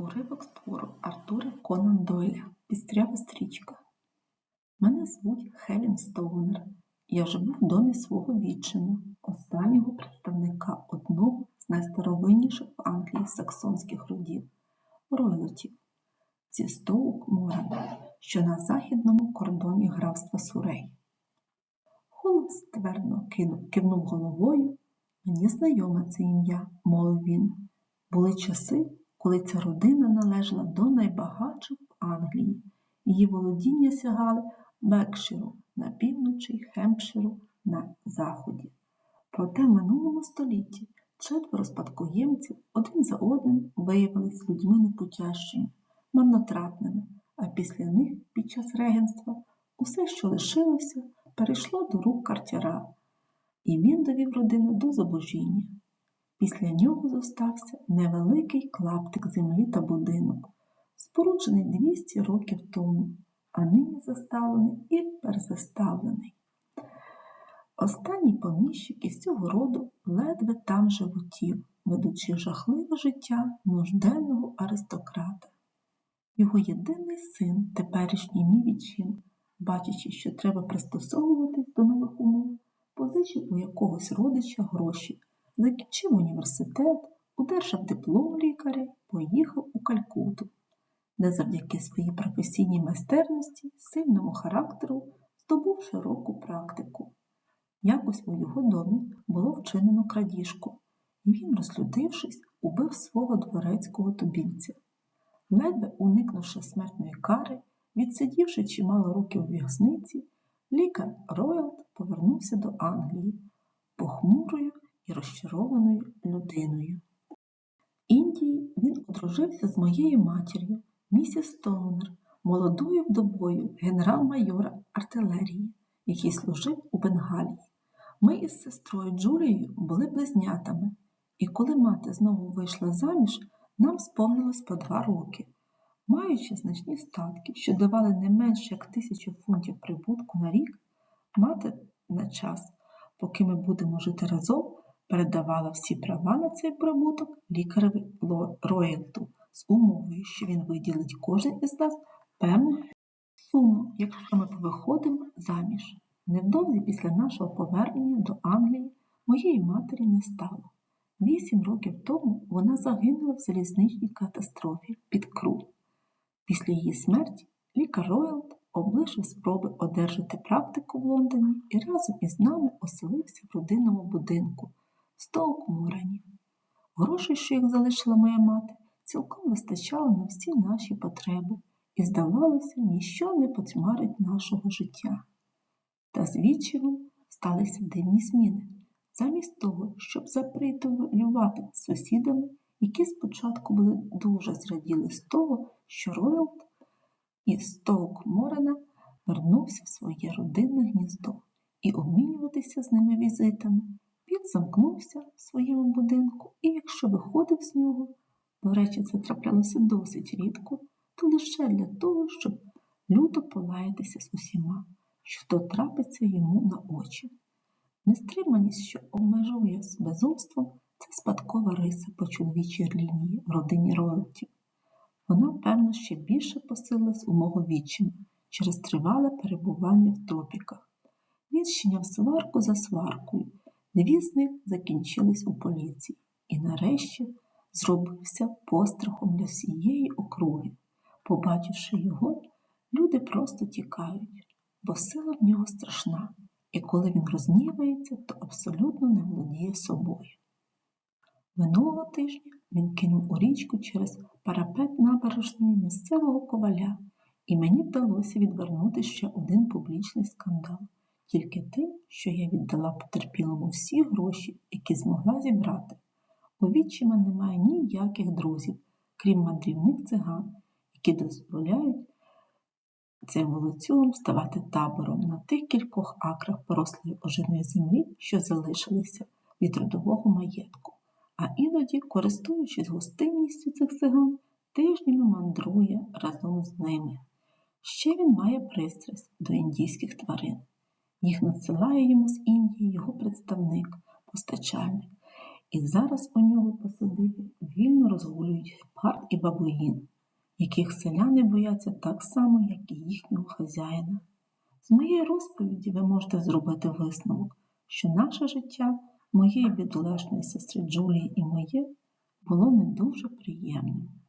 Уривок з твору Артура Конан Дойля Пістрява стрічка. Мене звуть Хелін Стоунер. Я живу в домі свого вітчину, останнього представника одного з найстаровинніших в Англії саксонських родів ройлотів зі Стоук Морена, що на західному кордоні графства Сурей. Холмс ствердно кинув, кивнув головою. Мені знайоме це ім'я, мовив він. Були часи, коли ця родина належала до найбагатших в Англії. Її володіння сягали Бекширу на півночі Хемпширу на заході. Проте в минулому столітті четверо спадкоємців один за одним виявилися людьми непутящими, марнотратними, а після них під час регенства усе, що лишилося, перейшло до рук картяра, і він довів родину до зубожіння. Після нього зостався невеликий клаптик землі та будинок, споруджений 200 років тому, а нині заставлений і перезаставлений. Останній поміщик із цього роду ледве там животів, ведучи жахливе життя нужденного аристократа. Його єдиний син, теперішній мій відчин, бачачи, що треба пристосовуватись до нових умов, позичив у якогось родича гроші закінчив університет, одержав диплом лікаря, поїхав у Калькуту, де завдяки своїй професійній майстерності, сильному характеру здобув широку практику. Якось у його домі було вчинено крадіжку, і він, розлютившись, убив свого дворецького тубільця. Ледве уникнувши смертної кари, відсидівши чимало років у в'язниці, лікар Ройлд повернувся до Англії похмурою і розчарованою людиною. В Індії він одружився з моєю матір'ю, місіс Стоунер, молодою вдовою генерал-майора артилерії, який служив у Бенгалії. Ми із сестрою Джулією були близнятами, і коли мати знову вийшла заміж, нам сповнилось по два роки. Маючи значні статки, що давали не менше як тисячу фунтів прибутку на рік, мати на час, поки ми будемо жити разом, передавала всі права на цей прибуток лікареві Роялту з умовою, що він виділить кожен із нас певну суму, якщо ми виходимо заміж. Невдовзі після нашого повернення до Англії моєї матері не стало. Вісім років тому вона загинула в залізничній катастрофі під Кру. Після її смерті лікар Роялд облишив спроби одержати практику в Лондоні і разом із нами оселився в родинному будинку, Стоук-Морені. Грошей, що їх залишила моя мати, цілком вистачало на всі наші потреби, і, здавалося, ніщо не потьмарить нашого життя. Та з відчимом сталися дивні зміни. Замість того, щоб запритулювати з сусідами, які спочатку були дуже зраділи з того, що Роялд із Стоук Морена вернувся в своє родинне гніздо і обмінюватися з ними візитами. Він замкнувся в своєму будинку, і якщо виходив з нього, до речі, це траплялося досить рідко, то лише для того, щоб люто полаятися з усіма, що трапиться йому на очі. Нестриманість, що обмежує з безумством, це спадкова риса по чоловічій лінії в родині роялтів. Вона, певно, ще більше посилилась у мого відчима через тривале перебування в тропіках. Він щиняв сварку за сваркою. Дві з них закінчились у поліції і нарешті зробився пострахом для всієї округи. Побачивши його, люди просто тікають, бо сила в нього страшна, і коли він розгнівається, то абсолютно не володіє собою. Минулого тижня він кинув у річку через парапет набережної місцевого коваля, і мені вдалося відвернути ще один публічний скандал тільки тим, що я віддала потерпілому всі гроші, які змогла зібрати. У відчима немає ніяких друзів, крім мандрівних циган, які дозволяють цим волоцюгам ставати табором на тих кількох акрах порослої ожиної землі, що залишилися від родового маєтку, а іноді, користуючись гостинністю цих циган, тижнями мандрує разом з ними. Ще він має пристрасть до індійських тварин. Їх надсилає йому з Індії його представник, постачальник. І зараз у нього по вільно розгулюють гепард і бабуїн, яких селяни бояться так само, як і їхнього хазяїна. З моєї розповіді ви можете зробити висновок, що наше життя, моєї бідолашної сестри Джулії і моє, було не дуже приємним.